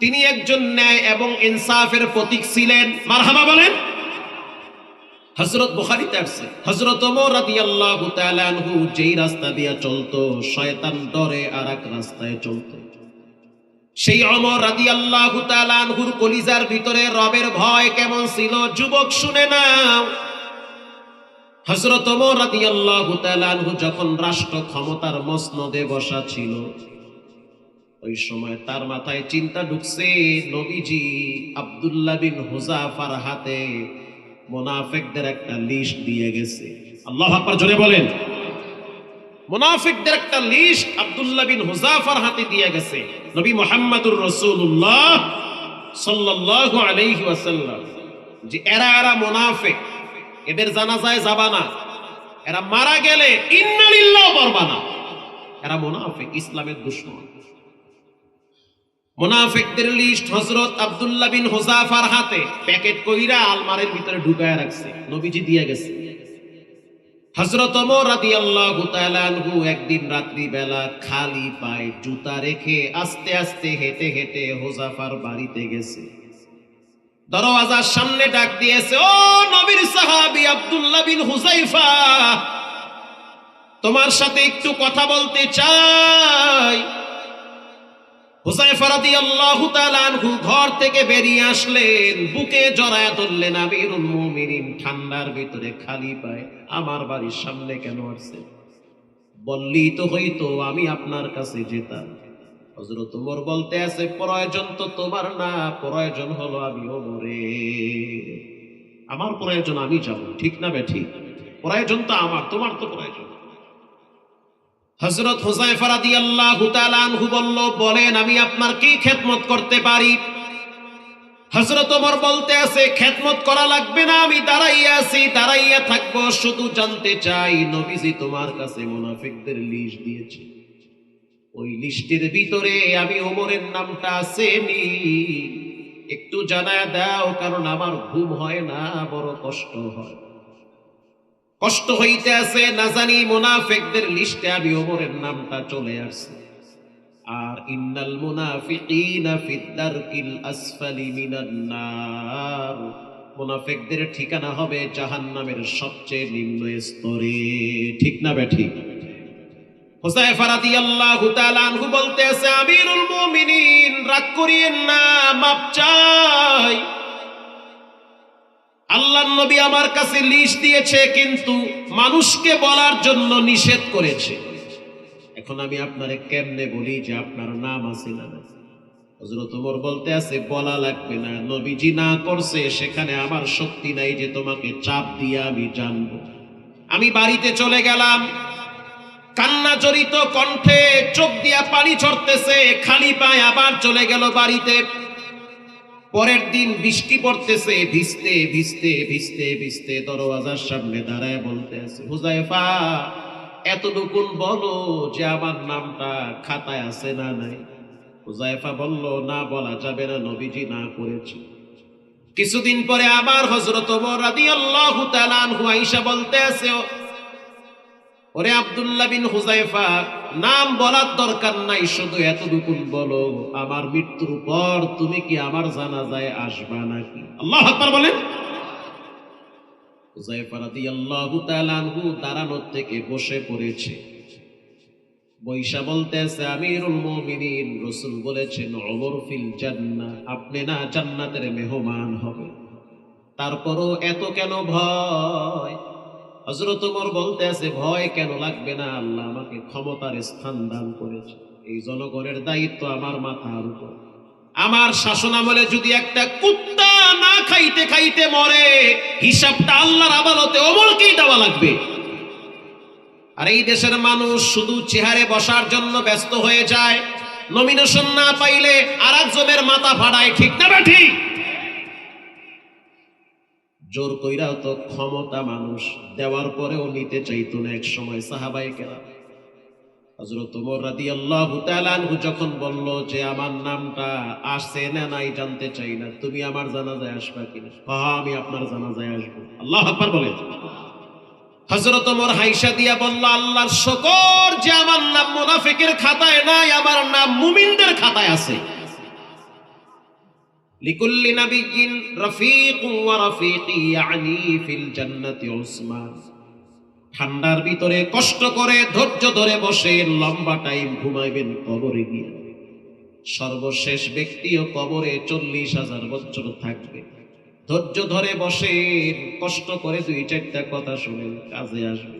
তিনি একজন ন্যায় এবং ইনসাফের প্রতীক ছিলেন। মারহাবা বলেন। হজরত বুখারিতে আসছে। হজরত রাদি আল্লাহ আনহু যেই রাস্তা দিয়া চলতো, শয়তান ডরে আর এক রাস্তায় চলতো। সেই অমর রাদি আল্লাহ আনহুর কলিজার ভিতরে রবের ভয় কেমন ছিল? যুবক শুনে নাও। হজরত যখন রাষ্ট্র ক্ষমতার মসনদে বসা ছিল, ওই সময় তার মাথায় চিন্তা ঢুকছে, নবীজি আব্দুল্লাহ বিন হুজাফার হাতে মোনাফেকদের একটা লিস্ট দিয়ে গেছে। আল্লাহ আকবার জোরে বলেন। মোনাফিকদের একটা লিস্ট আব্দুল্লাহ বিন হুজাফার হাতে দিয়ে গেছে। নবী মোহাম্মদুর রাসূলুল্লাহ সাল্লাল্লাহু আলাইহি ওয়াসাল্লাম। যে এরা এরা মোনাফিক। এদের জানাজায় যাবা না। এরা মারা গেলে ইন্নালিল্লাহ পারবা না। এরা মোনাফিক, ইসলামের দুশ্মন। মোনাফিকদের লিস্ট হযরত আব্দুল্লাহ বিন হুজাফার হাতে। প্যাকেট কইরা আলমারির ভিতরে ঢুকায় রাখছে। নবীজি দিয়ে গেছে। হযরত ওমর রাদিয়াল্লাহু তাআলা আনহু একদিন রাত্রি বেলা খালি পায়ে জুতা রেখে আস্তে আস্তে হেঁটে হেঁটে হুজাফার বাড়িতে গেছে। দরওয়াজার সামনে ডাক দিয়েছে, ও নবীর সাহাবি আব্দুল্লাহ বিন হুজাইফা তোমার সাথে একটু কথা বলতে চাই। হুসাইফা রাদিয়াল্লাহু তাআলা আনহু ঘর থেকে বেরিয়ে আসলেন, বুকে জড়ায় ধরলেন, আমিরুল মুমিনিন, ঠান্ডার ভিতরে খালি পায় আমার বাড়ির সামনে কেন আসছে বললি তো হইতো, আমি আপনার কাছে যেতাম। হজরত উমর বলতে আছে, প্রয়োজন তো তোমার না, প্রয়োজন হলো আমি ওমরে। আমার প্রয়োজন আমি যাব, ঠিক না বে ঠিক প্রয়োজন তো আমার, তোমার তো প্রয়োজন। হজরত হুসাইফা রাদিয়াল্লাহু তাআলা আনহু বলল, বলেন, আমি আপনার কি খেদমত করতে পারি? হজরত ওমর বলতে আছে, খেদমত করা লাগবে না, আমি দাঁড়াইয়া আছি, দাঁড়াইয়া থাকব, শুধু জানতে চাই, নবীজি তোমার কাছে মুনাফিকদের লিস্ট দিয়েছে। ওই লিস্টের ভিতরে আমি ওমরের নামটা আসেনি। একটু জানায় দাও, কারণ আমার ঘুম হয় না, বড় কষ্ট হয়। কষ্ট হইতে আছে, না জানি মুনাফিকদের লিস্টে আমি ওমরের নামটা চলে আসছে। আর ইন্নাল মুনাফিকিনা ফিদ্দারকিল আসফালি মিনান নার। মুনাফিকদের ঠিকানা হবে জাহান্নামের সবচেয়ে নিম্ন স্তরে। ঠিক না বেঠিক হুসাইফা রাদিয়াল্লাহু তাআলা আনহু বলতে আছে আমিরুল মুমিনিন, রাগ করিয়েন নবী আমার কাছে লিস্ট দিয়েছে, কিন্তু মানুষকে বলার জন্য নিষেধ করেছে। এখন আমি আপনারে কেমনে বলি যে আপনার নাম আছে না ওমর বলতে আছে বলা লাগবে না, নবীজি না করছে, সেখানে আমার শক্তি নাই যে তোমাকে চাপ দিয়ে আমি জানব। আমি বাড়িতে চলে গেলাম কান্না জড়িত কণ্ঠে চোখ দিয়া পানি ঝরতেছে, খালি পায়ে আবার চলে গেল বাড়িতে। পরের দিন বৃষ্টি পড়তেছে, ভিজতে ভিজতে ভিজতে ভিজতে দরওয়াজার সামনে দাঁড়ায় বলতে আছে হুজাইফা এতটুকুন বলো যে আমার নামটা খাতায় আছে না নাই? হুজাইফা বলল, না বলা যাবে না, নবীজি না করেছে কিছুদিন পরে আবার হজরত বলতে আছে ওরে আব্দুল্লাহ বিন হুজাইফা নাম বলার দরকার নাই, শুধু এতটুকুন বলো, আমার মৃত্যুর পর তুমি কি আমার জানাজায় আসবা নাকি? আল্লাহ আকবার বলেন। হুজাইফা রাদিয়াল্লাহু তাআলা আনহু দাঁড়ানোর থেকে বসে পড়েছে। বৈশা বলতেছে, আমিরুল মুমিনিন। রাসূল বলেছেন, ওমর ফিল জান্নাহ। আপনি না জান্নাতের মেহমান হবে তারপরও এত কেন ভয়? হজরত ওমর বলতে আছে, ভয় কেন লাগবে না? আল্লাহ আমাকে ক্ষমতার স্থান দান করেছে। এই জনগণের দায়িত্ব আমার মাথার উপর। আমার শাসন আমলে যদি একটা কুত্তা না খাইতে খাইতে মরে, হিসাবটা আল্লাহর আদালতে ওমরকেই দেওয়া লাগবে। আর এই দেশের মানুষ শুধু চেহারে বসার জন্য ব্যস্ত হয়ে যায়। নমিনেশন না পাইলে আর একজনের মাথা ফাড়ায় ঠিক না ঠিক? জোর কইরা তো ক্ষমতা মানুষ দেওয়ার পরেও নিতে চাইতো না এক সময় সাহাবাই কেরা হজরত ওমর রাদিয়াল্লাহু তাআলা আনহু যখন বলল যে, আমার নামটা আসছে না নাই জানতে চাই না, তুমি আমার জানাজায় আসবা কিনা? হ্যাঁ আমি আপনার জানাজায় আসব। আল্লাহ আকবার বলেন হজরত ওমর হাইসা দিয়া বলল, আল্লাহর শকর যে আমার নাম মুনাফিকের খাতায় নাই, আমার নাম মুমিনদের খাতায় আছে। লিকুল্লি নাবিয়্যিন রাফিকুন ওয়া ইয়ানি ফিল জান্নাতি উসমান। ঠান্ডার ভিতরে কষ্ট করে, ধৈর্য ধরে বসে লম্বা টাইম ঘুমাইবেন কবরে গিয়ে। সর্বশেষ ব্যক্তিও কবরে চল্লিশ হাজার বছর থাকবে। ধৈর্য ধরে বসে কষ্ট করে দুই চারটা কথা শুনেন, কাজে আসবে।